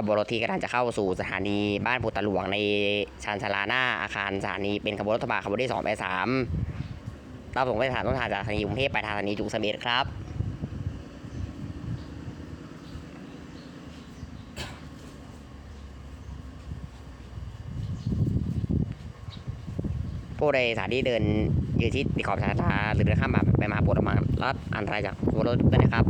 ขบวนรถที่กำลังจะเข้าสู่สถานีบ้านปุตตะหลวงในชานชาลาหน้าอาคารสถานีเป็นขบวนรถบัะบขบวนที่สองไปสามเราส่งไปสถานต้นทางจากสถานีกรุงเทพไปทางสถานีจุกเสม็ดครับผู้โดยสารที่เดินยืนที่ติดขอบสานชาหรือเดินข้ามแบบไปมาปวดออกมารับอันตรายจากขบวนรถด้วยนะครับ